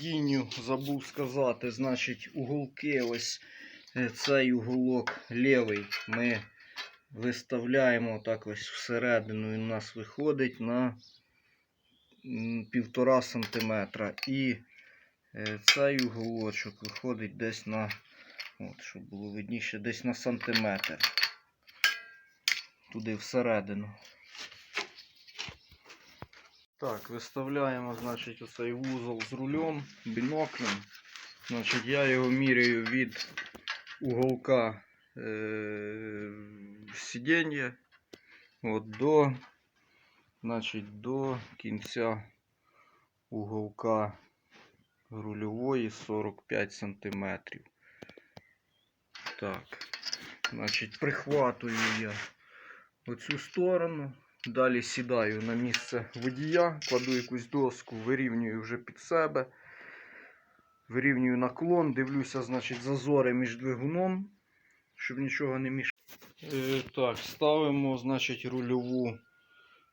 сидінню забув сказати, значить, уголки, ось е, цей уголок лівий ми виставляємо так ось всередину. Він у нас виходить на м, півтора сантиметра. І е, цей уголочок виходить десь на, от, щоб було видніше, десь на сантиметр. Туди всередину. Так, виставляємо, значить, оцей вузол з рулем, біноклем. Значить, я його міряю від уголка е- сидіння от, до, значить, до кінця уголка рульової 45 см. Так, значить, прихватую я оцю сторону. Далі сідаю на місце водія, кладу якусь доску, вирівнюю вже під себе. Вирівнюю наклон, дивлюся, значить, зазори між двигуном, щоб нічого не мішало. Е, так, ставимо, значить, рульову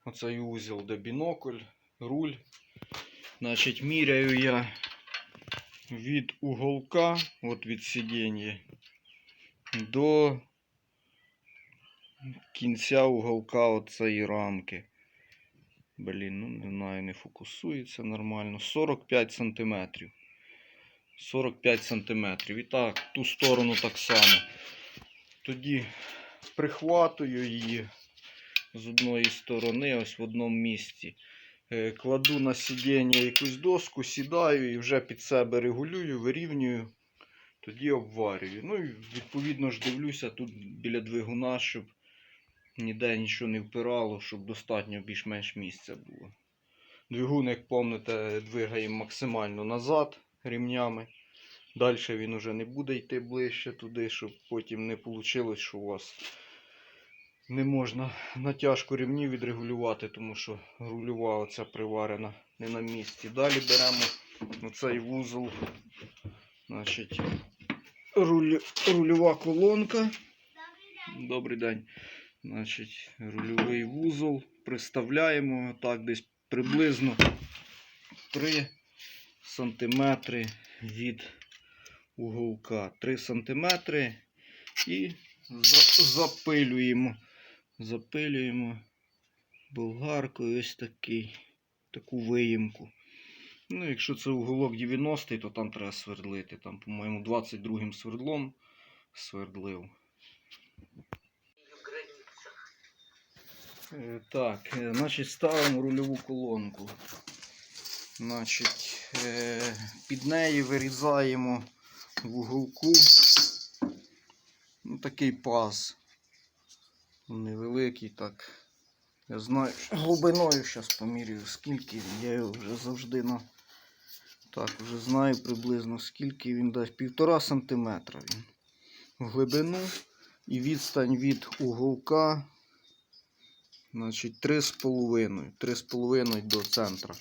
оцей узел, де бінокль, руль. Значить, міряю я від уголка, от від сидіння, до кінця уголка оцеї рамки. Блін, ну не знаю, не фокусується нормально. 45 сантиметрів. 45 сантиметрів. І так, ту сторону так само. Тоді прихватую її з одної сторони, ось в одному місці. Е, Кладу на сидіння якусь доску, сідаю і вже під себе регулюю, вирівнюю, тоді обварюю. Ну і відповідно ж дивлюся тут біля двигуна, щоб ніде нічого не впирало, щоб достатньо більш-менш місця було. Двигун, як пам'ятаєте, двигаємо максимально назад рівнями. Далі він уже не буде йти ближче туди, щоб потім не вийшло, що у вас не можна натяжку рівнів відрегулювати, тому що рульова оця приварена не на місці. Далі беремо оцей вузол. Значить, руль, рульова колонка. Добрий день. Значить, рульовий вузол. Приставляємо так десь приблизно 3 сантиметри від уголка. 3 сантиметри і за- запилюємо. Запилюємо болгаркою ось такий, таку виїмку. Ну, якщо це уголок 90 то там треба свердлити. Там, по-моєму, 22 м свердлом свердлив. Е, Так, е, значить, ставимо рульову колонку. Значить, е, під неї вирізаємо в уголку ну, такий паз. Невеликий, так. Я знаю, глибиною зараз поміряю, скільки. Я його вже завжди на. Так, вже знаю приблизно скільки він дасть. Півтора сантиметра він. В глибину і відстань від уголка. Значить, 3,5. 3,5 до центра.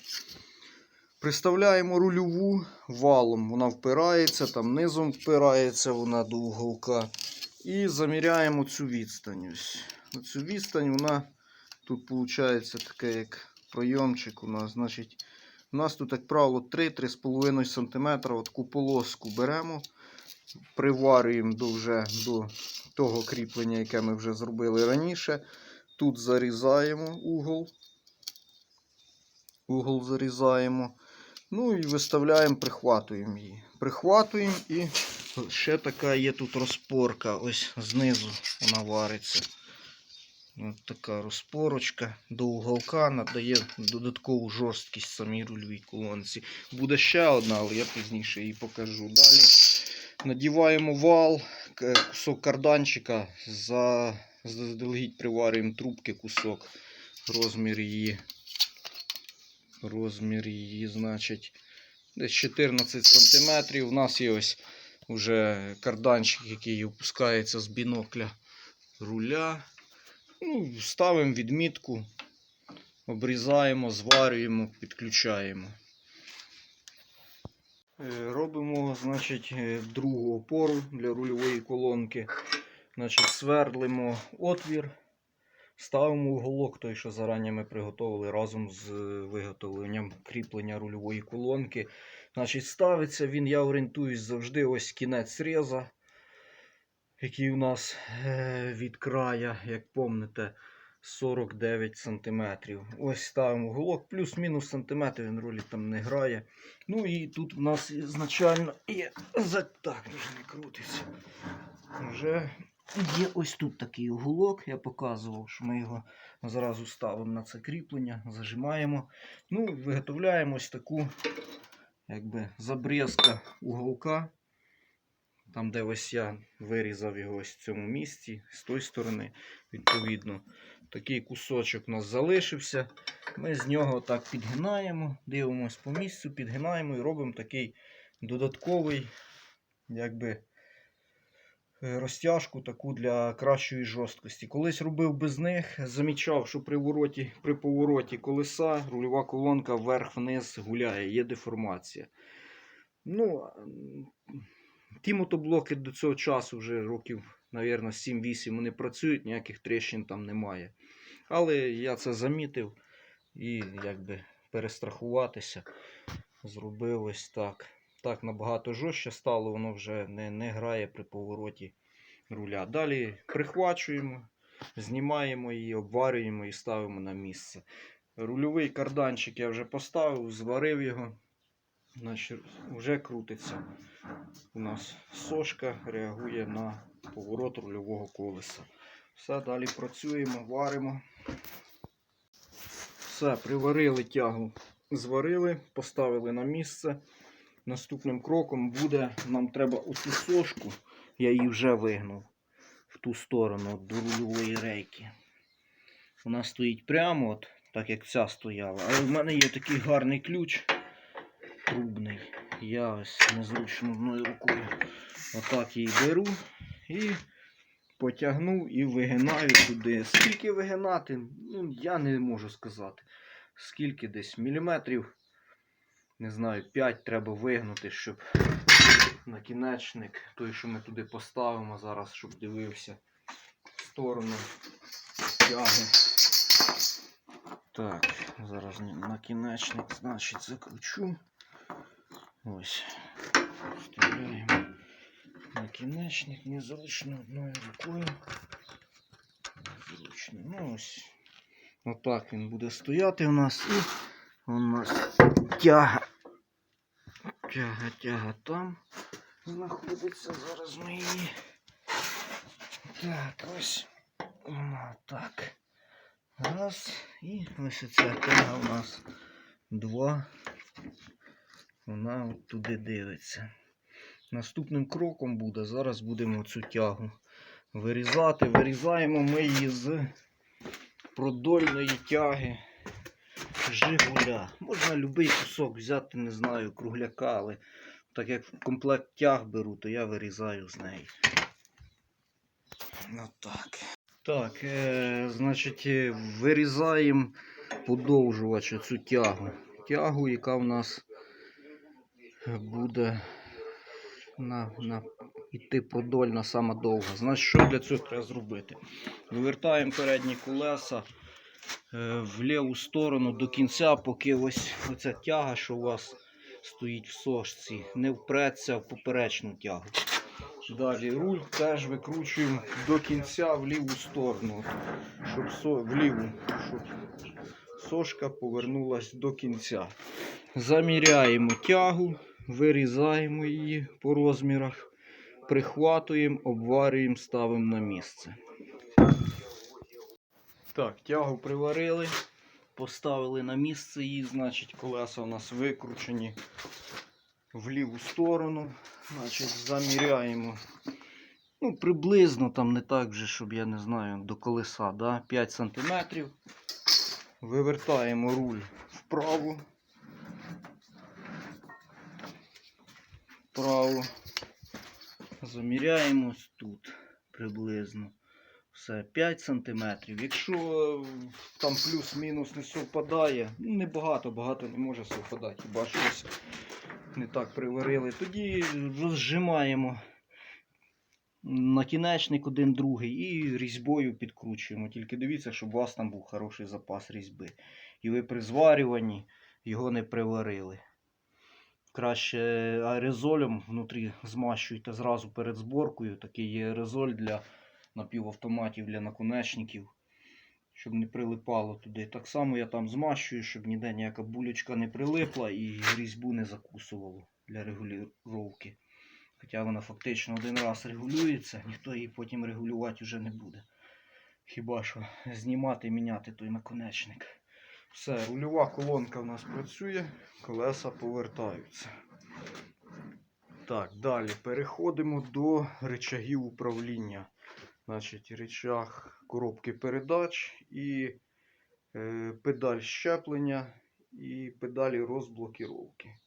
Приставляємо рульову валом. Вона впирається, там низом впирається вона до уголка. І заміряємо цю відстань. Ось. Оцю відстань вона тут виходить таке як пройомчик у нас. Значить, у нас тут, як правило, 3-3,5 см. Таку полоску беремо, приварюємо до, вже до того кріплення, яке ми вже зробили раніше. Тут зарізаємо угол. Угол зарізаємо. Ну і виставляємо, прихватуємо її. Прихватуємо і ще така є тут розпорка. Ось знизу вона вариться. Ось така розпорочка до уголка надає додаткову жорсткість самій рульовій колонці. Буде ще одна, але я пізніше її покажу. Далі надіваємо вал, кусок карданчика, за, заздалегідь приварюємо трубки кусок, розмір її. Розмір її, значить, десь 14 см. У нас є ось вже карданчик, який опускається з бінокля руля. Ну, ставимо відмітку, обрізаємо, зварюємо, підключаємо. Е, Робимо, значить, е, другу опору для рульової колонки. Значить, свердлимо отвір, ставимо уголок той, що зарані ми приготували разом з е, виготовленням кріплення рульової колонки. Значить, ставиться він, я орієнтуюсь завжди ось кінець среза, який у нас е, від края, як помните, 49 см. Ось ставимо уголок, плюс-мінус сантиметр, він ролі там не грає. Ну і тут у нас ізначально є. Так, не крутиться. Вже є ось тут такий уголок, я показував, що ми його зразу ставимо на це кріплення, зажимаємо. Ну, виготовляємо ось таку якби забрізка уголка. Там, де ось я вирізав його ось в цьому місці, з тої сторони, відповідно, такий кусочок у нас залишився. Ми з нього так підгинаємо, дивимось по місцю, підгинаємо і робимо такий додатковий, якби, розтяжку таку для кращої жорсткості. Колись робив без них, замічав, що при, вороті, при повороті колеса рульова колонка вверх-вниз гуляє, є деформація. Ну, ті мотоблоки до цього часу вже років, мабуть, 7-8 вони працюють, ніяких тріщин там немає. Але я це замітив і якби перестрахуватися, зробив ось так. Так набагато жорстче стало, воно вже не, не грає при повороті руля. Далі прихвачуємо, знімаємо її, обварюємо і ставимо на місце. Рульовий карданчик я вже поставив, зварив його. Вже крутиться. У нас сошка реагує на поворот рульового колеса. Все, далі працюємо, варимо. Все, приварили тягу, зварили, поставили на місце. Наступним кроком буде, нам треба оцю сошку, я її вже вигнув в ту сторону до рульової рейки. Вона стоїть прямо, от, так як ця стояла. Але в мене є такий гарний ключ трубний. Я ось незручно одною рукою отак її беру і потягнув і вигинаю туди. Скільки вигинати, ну, я не можу сказати. Скільки десь міліметрів, не знаю, 5 треба вигнути, щоб накінечник, той, що ми туди поставимо зараз, щоб дивився в сторону тяги. Так, зараз накінечник, значить, закручу. Ось. Вставляємо накінечник незручно одною рукою. Незручно. Ну ось. Отак він буде стояти у нас. І у нас тяга. Тяга, тяга там знаходиться. Зараз ми її. Так, ось. Вона так. Раз. І ось ця тяга у нас два. Вона от туди дивиться. Наступним кроком буде, зараз будемо цю тягу вирізати. Вирізаємо ми її з продольної тяги Жигуля. Можна будь-який кусок взяти, не знаю, кругляка, але так як комплект тяг беру, то я вирізаю з неї. Отак. Так, е, значить, е, вирізаємо подовжувач цю тягу. Тягу, яка в нас буде на, на іти продольна сама довга. Значить, що для цього треба зробити? Вивертаємо передні колеса в ліву сторону до кінця, поки ось оця тяга, що у вас стоїть в сошці, не впреться в поперечну тягу. Далі руль теж викручуємо до кінця в ліву сторону, щоб со, вліву, щоб сошка повернулась до кінця. Заміряємо тягу, вирізаємо її по розмірах, прихватуємо, обварюємо, ставимо на місце. Так, тягу приварили, поставили на місце її, значить колеса у нас викручені в ліву сторону. Значить, заміряємо. Ну, приблизно там не так вже, щоб я не знаю, до колеса, да? 5 см. Вивертаємо руль вправо. Вправо. Заміряємо тут приблизно. Все 5 см. Якщо е, там плюс-мінус не совпадає, ну небагато, багато не може совпадати. Хіба щось не так приварили, тоді розжимаємо накінечник один другий і різьбою підкручуємо. Тільки дивіться, щоб у вас там був хороший запас різьби. І ви при зварюванні його не приварили. краще аерозолем внутрі змащуйте зразу перед зборкою. Такий є аерозоль для напівавтоматів, для наконечників, щоб не прилипало туди. Так само я там змащую, щоб ніде ніяка булючка не прилипла і різьбу не закусувало для регулювання. Хоча вона фактично один раз регулюється, ніхто її потім регулювати вже не буде. Хіба що знімати міняти той наконечник. Все, рульова колонка в нас працює, колеса повертаються. Так, далі переходимо до речагів управління. Значить, речах коробки передач і е, педаль щеплення і педалі розблокіровки.